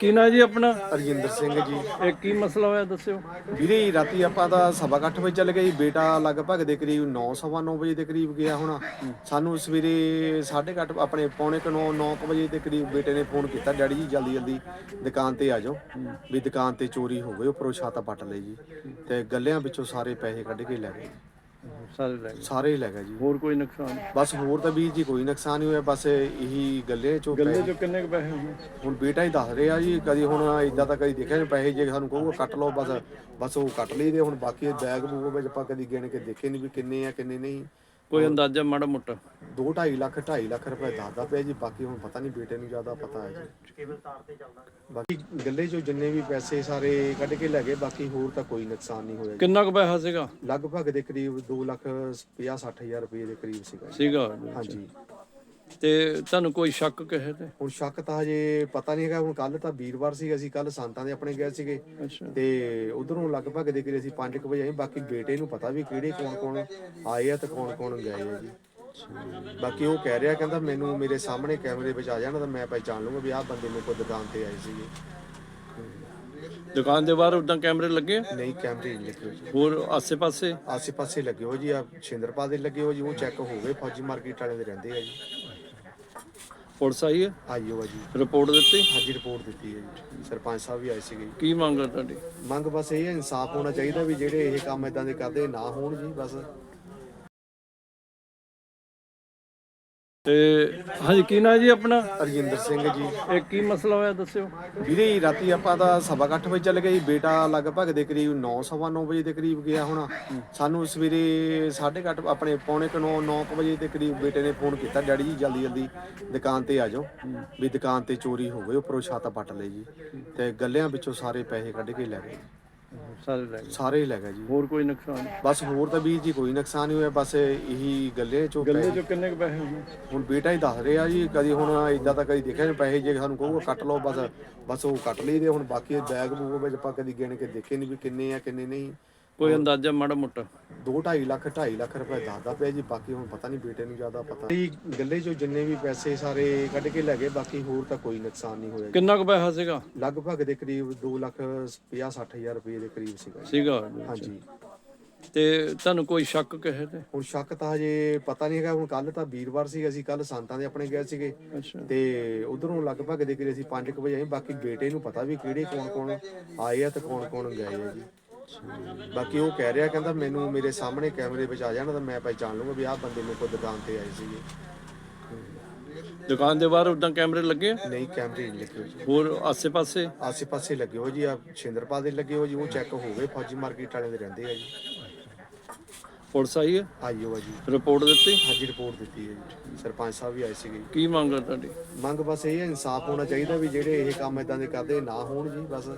ਕੀ ਨਾਂ ਜੀ ਆਪਣਾ? ਰਜਿੰਦਰ ਸਿੰਘ ਜੀ। ਇਹ ਕੀ ਮਸਲਾ ਹੋਇਆ ਦੱਸਿਓ। ਵੀਰੇ ਰਾਤੀ ਆਪਾਂ ਤਾਂ ਸਵਾ ਕੁ ਅੱਠ ਵਜੇ ਚੱਲ ਗਏ ਜੀ। ਬੇਟਾ ਲਗਭਗ ਦੇ ਕਰੀਬ 9 ਸਵਾ 9 ਵਜੇ ਦੇ ਕਰੀਬ ਗਿਆ ਹੋਣਾ। ਸਾਨੂੰ ਸਵੇਰੇ 8:30 ਆਪਣੇ ਪੌਣੇ ਕੁ 9 9 ਵਜੇ ਦੇ ਕਰੀਬ ਬੇਟੇ ਨੇ ਫੋਨ ਕੀਤਾ ਡੈਡੀ ਜੀ ਜਲਦੀ ਜਲਦੀ ਦੁਕਾਨ ਤੇ ਆ ਜਾਓ। ਵੀ ਦੁਕਾਨ ਤੇ ਚੋਰੀ ਹੋ ਗਈ ਉੱਪਰੋਂ ਛੱਤ ਪੱਟ ਲਈ ਜੀ। ਤੇ ਗੱਲਿਆਂ ਵਿੱਚੋਂ ਸਾਰੇ ਪੈਸੇ ਕੱਢ ਕੇ ਲੈ ਗਏ। ਸਾਰੇ ਲੈ ਗਏ। ਸਾਰੇ ਹੀ ਲੈ ਗਏ ਜੀ। ਹੋਰ ਕੋਈ ਨੁਕਸਾਨ? ਬਸ ਹੋਰ ਤਾਂ ਵੀਰ ਜੀ ਕੋਈ ਨੁਕਸਾਨ ਨਹੀਂ ਹੋਇਆ ਬਸ ਇਹੀ ਗੱਲੇ ਚੋਂ ਗੱਲੇ ਚੋਂ ਕਿੰਨੇ ਕੁ ਪੈਸੇ ਹੋਏ? ਹੁਣ ਬੇਟਾ ਹੀ ਦੱਸ ਰਿਹਾ ਜੀ ਕਦੀ ਹੁਣ ਇਦਾਂ ਤਾਂ ਕਦੀ ਦੇਖਿਆ ਨਹੀਂ ਪੈਸੇ ਜੇ ਸਾਨੂੰ ਕਹੂਗਾ ਕੱਟ ਲਓ ਬਸ ਬਸ ਉਹ ਕੱਟ ਲਈਦੇ ਹੁਣ ਬਾਕੀ ਬੈਗ ਬੂਗ ਵਿੱਚ ਆਪਾਂ ਕਦੀ ਗਿਣ ਕੇ ਦੇਖੇ ਨਹੀਂ ਵੀ ਕਿੰਨੇ ਆ ਕਿੰਨੇ ਨਹੀਂ। ਕੋਈ ਅੰਦਾਜ਼ਾ ਮਾੜਾ ਮੋਟਾ? 2 2.5 ਲੱਖ 2.5 ਲੱਖ ਰੁਪਏ ਦੱਸਦਾ ਪਿਆ ਜੀ ਬਾਕੀ ਹੁਣ ਪਤਾ ਨਹੀਂ ਬੇਟੇ ਨੂੰ ਜ਼ਿਆਦਾ ਪਤਾ ਹੈ ਜੀ। ਬਾਕੀ ਗੱਲੇ ਚੋਂ ਜਿੰਨੇ ਵੀ ਪੈਸੇ ਸਾਰੇ ਕੱਢ ਕੇ ਲੈ ਗਏ ਬਾਕੀ ਹੋਰ ਤਾਂ ਕੋਈ ਨੁਕਸਾਨ ਨਹੀਂ ਹੋਇਆ ਕਿੰਨਾ ਕੁ ਪੈਸਾ ਸੀਗਾ? ਲਗਭਗ ਦੇ ਕਰੀਬ 2 ਲੱਖ 50 60 ਹਜ਼ਾਰ ਰੁਪਏ ਦੇ ਕਰੀਬ ਸੀਗਾ ਸੀਗਾ। ਹਾਂਜੀ। ਤੇ ਤੁਹਾਨੂੰ ਕੋਈ ਸ਼ੱਕ ਕਿਸੇ ਤੇ? ਹੁਣ ਸ਼ੱਕ ਤਾਂ ਹਜੇ ਪਤਾ ਨਹੀਂ ਹੈਗਾ ਹੁਣ ਕੱਲ ਤਾਂ ਵੀਰਵਾਰ ਸੀ ਅਸੀਂ ਕੱਲ ਸੰਤਾਂ ਦੇ ਆਪਣੇ ਗਏ ਸੀਗੇ। ਤੇ ਉਧਰੋਂ ਲਗਭਗ ਦੇ ਕਰੀ ਅਸੀਂ 5 ਵਜੇ ਆਏ ਬਾਕੀ ਬੇਟੇ ਨੂੰ ਪਤਾ ਵੀ ਕਿਹੜੇ ਕੌਣ ਕੌਣ ਆਏ ਆ ਤੇ ਕੌਣ ਕੌਣ ਗਏ ਆ ਜੀ। ਬਾਕੀ ਉਹ ਕਹਿ ਰਿਹਾ ਕਹਿੰਦਾ ਮੈਨੂੰ ਮੇਰੇ ਸਾਹਮਣੇ ਕੈਮਰੇ ਵਿੱਚ ਆ ਜਾਣਾ ਤਾਂ ਮੈਂ ਪਹਿਚਾਣ ਲੂੰਗਾ ਵੀ ਆਹ ਬੰਦੇ ਮੇਰੇ ਕੋਲ ਦੁਕਾਨ ਤੇ ਆਏ ਸੀਗੇ। ਦੁਕਾਨ ਦੇ ਬਾਹਰ ਉਦਾਂ ਕੈਮਰੇ ਲੱਗੇ ਆ? ਨਹੀਂ ਕੈਮਰੇ ਨਹੀਂ ਲੱਗੇ। ਹੋਏ ਜੀ ਹੋਰ ਆਸੇ-ਪਾਸੇ? ਆਸੇ ਪਾਸੇ ਲੱਗੇ ਹੋ ਜੀ ਆ ਛਿੰਦਰਪਾ ਦੇ ਲੱਗੇ ਹੋ ਜੀ ਉਹ ਚੈੱਕ ਹੋ ਗਏ ਫੌਜੀ ਮਾਰਕੀਟ ਵਾਲੇ ਦੇ ਰਹਿੰਦੇ ਆ ਜੀ। ਪੁਲਿਸ ਆਈ ਹੈ? ਆਈਓ ਆ ਜੀ। ਰਿਪੋਰਟ ਦਿੱਤੀ? ਹਾਜੀ ਰਿਪੋਰਟ ਦਿੱਤੀ ਹੈ ਜੀ। ਸਰਪੰਚ ਸਾਹਿਬ ਵੀ ਆਏ ਸੀਗੇ ਜੀ। ਕੀ ਮੰਗ ਹੈ ਤੁਹਾਡੀ? ਮੰਗ ਬਸ ਇਹ ਹੈ ਇਨਸਾਫ ਹੋਣਾ ਚਾਹੀਦਾ ਵੀ ਜਿਹੜੇ ਇਹ ਕੰਮ ਇਦਾਂ ਦੇ ਕਰਦੇ ਨਾ ਹੋਣ ਜੀ ਬਸ। ਤੇ ਹਾਂਜੀ ਕੀ ਨਾਂ ਜੀ ਆਪਣਾ? ਰਜਿੰਦਰ ਸਿੰਘ ਜੀ। ਇਹ ਕੀ ਮਸਲਾ ਹੋਇਆ ਦੱਸਿਓ। ਵੀਰੇ ਰਾਤੀ ਆਪਾਂ ਤਾਂ ਸਵਾ ਕੁ ਅੱਠ ਵਜੇ ਚੱਲ ਗਏ ਬੇਟਾ ਲਗਭਗ ਦੇ ਕਰੀਬ 9 ਸਵਾ 9 ਵਜੇ ਦੇ ਕਰੀਬ ਗਿਆ ਹੋਣਾ। ਸਾਨੂੰ ਸਵੇਰੇ 8:30 ਆਪਣੇ ਪੌਣੇ ਕੁ 9 9 ਵਜੇ ਦੇ ਕਰੀਬ ਬੇਟੇ ਨੇ ਫੋਨ ਕੀਤਾ ਡੈਡੀ ਜੀ ਜਲਦੀ ਜਲਦੀ ਦੁਕਾਨ ਤੇ ਆ ਜਾਓ। ਵੀ ਦੁਕਾਨ ਤੇ ਚੋਰੀ ਹੋ ਗਈ ਉੱਪਰੋਂ ਛੱਤ ਪੱਟ ਲਈ ਜੀ। ਤੇ ਗੱਲਿਆਂ ਵਿੱਚੋਂ ਸਾਰੇ ਪੈਸੇ ਕੱਢ ਕੇ ਲੈ ਗਏ। ਸਾਰੇ ਲੈ ਗਏ। ਸਾਰੇ ਹੀ ਲੈ ਗਏ ਜੀ। ਹੋਰ ਕੋਈ ਨੁਕਸਾਨ? ਬਸ ਹੋਰ ਤਾਂ ਵੀਰ ਜੀ ਕੋਈ ਨੁਕਸਾਨ ਨਹੀਂ ਹੋਇਆ ਬਸ ਇਹੀ ਗੱਲੇ ਚੋਂ ਗੱਲੇ ਚੋਂ ਕਿੰਨੇ ਕੁ ਪੈਸੇ ਹੋਏ? ਹੁਣ ਬੇਟਾ ਹੀ ਦੱਸ ਰਿਹਾ ਜੀ ਕਦੀ ਹੁਣ ਇਦਾਂ ਤਾਂ ਕਦੀ ਦੇਖਿਆ ਨਹੀਂ ਪੈਸੇ ਜੇ ਸਾਨੂੰ ਕਹੂਗਾ ਕੱਟ ਲਓ ਬਸ ਬਸ ਉਹ ਕੱਟ ਲਈਦੇ ਹੁਣ ਬਾਕੀ ਬੈਗ ਬੂਗ ਵਿੱਚ ਆਪਾਂ ਕਦੀ ਗਿਣ ਕੇ ਦੇਖੇ ਨਹੀਂ ਵੀ ਕਿੰਨੇ ਆ ਕਿੰਨੇ ਨਹੀਂ। ਕੋਈ ਅੰਦਾਜ਼ਾ ਮਾੜਾ ਮੋਟਾ? 2 2.5 ਲੱਖ 2.5 ਲੱਖ ਰੁਪਏ ਦੱਸਦਾ ਪਿਆ ਜੀ ਬਾਕੀ ਹੁਣ ਪਤਾ ਨਹੀਂ ਬੇਟੇ ਨੂੰ ਜ਼ਿਆਦਾ ਪਤਾ। ਜੀ ਗੱਲੇ ਚੋਂ ਜਿੰਨੇ ਵੀ ਪੈਸੇ ਸਾਰੇ ਕੱਢ ਕੇ ਲੈ ਗਏ ਬਾਕੀ ਹੋਰ ਤਾਂ ਕੋਈ ਨੁਕਸਾਨ ਨਹੀਂ ਹੋਇਆ। ਕਿੰਨਾ ਕੁ ਪੈਸਾ ਸੀਗਾ? ਲਗਭਗ ਦੇ ਕਰੀਬ 2 ਲੱਖ 50 60 ਹਜ਼ਾਰ ਰੁਪਏ ਦੇ ਕਰੀਬ ਸੀਗਾ ਜੀ। ਸੀਗਾ ਹਾਂਜੀ। ਤੇ ਤੁਹਾਨੂੰ ਕੋਈ ਸ਼ੱਕ ਕਿਸੇ ਤੇ? ਹੁਣ ਸ਼ੱਕ ਤਾਂ ਹਜੇ ਪਤਾ ਨਹੀਂ ਹੈਗਾ ਹੁਣ ਕੱਲ ਤਾਂ ਵੀਰਵਾਰ ਸੀ ਅਸੀਂ ਕੱਲ ਸੰਤਾਂ ਦੇ ਆਪਣੇ ਗਏ ਸੀਗੇ। ਅੱਛਾ। ਤੇ ਉਧਰੋਂ ਲਗਭਗ ਦੇ ਕਰੀ ਅਸੀਂ 5 ਵਜੇ ਆਏ ਬਾਕੀ ਬੇਟੇ ਨੂੰ ਪਤਾ ਵੀ ਕਿਹੜੇ ਕੌਣ ਕੌਣ ਆਏ ਆ ਤੇ ਕੌਣ ਕੌਣ ਗਏ ਆ ਜੀ। ਬਾਕੀ ਉਹ ਕਹਿ ਰਿਹਾ ਕਹਿੰਦਾ ਮੈਨੂੰ ਮੇਰੇ ਸਾਹਮਣੇ ਕੈਮਰੇ ਵਿੱਚ ਆ ਜਾਣਾ ਤਾਂ ਮੈਂ ਪਹਿਚਾਣ ਲੂੰਗਾ ਵੀ ਆਹ ਬੰਦੇ ਮੇਰੇ ਕੋਲ ਦੁਕਾਨ ਤੇ ਆਏ ਸੀਗੇ। ਦੁਕਾਨ ਦੇ ਬਾਹਰ ਉਦਾਂ ਕੈਮਰੇ ਲੱਗੇ ਆ? ਨਹੀਂ ਕੈਮਰੇ ਨਹੀਂ ਲੱਗੇ ਹੋਏ। ਜੀ ਹੋਰ ਆਸੇ-ਪਾਸੇ? ਆਸੇ ਪਾਸੇ ਲੱਗੇ ਹੋ ਜੀ ਆ ਛਿੰਦਰਪਾ ਦੇ ਲੱਗੇ ਹੋ ਜੀ ਉਹ ਚੈੱਕ ਹੋ ਗਏ ਫੌਜੀ ਮਾਰਕੀਟ ਵਾਲੇ ਦੇ ਰਹਿੰਦੇ ਆ ਜੀ। ਪੁਲਿਸ ਆਈ ਹੈ ਆਈਓ ਆ ਜੀ। ਰਿਪੋਰਟ ਦਿੱਤੀ? ਹਾਜੀ ਰਿਪੋਰਟ ਦਿੱਤੀ ਹੈ ਜੀ। ਸਰਪੰਚ ਸਾਹਿਬ ਵੀ ਆਏ ਸੀਗੇ ਕੀ ਮੰਗ ਹੈ ਤੁਹਾਡੀ? ਮੰਗ ਬਸ ਇਹ ਹੈ ਇਨਸਾਫ ਹੋਣਾ ਚਾਹੀਦਾ ਵੀ ਜਿਹੜੇ ਇਹ ਕੰਮ ਇਦਾਂ ਦੇ ਕਰਦੇ ਨਾ ਹੋਣ ਜੀ ਬਸ।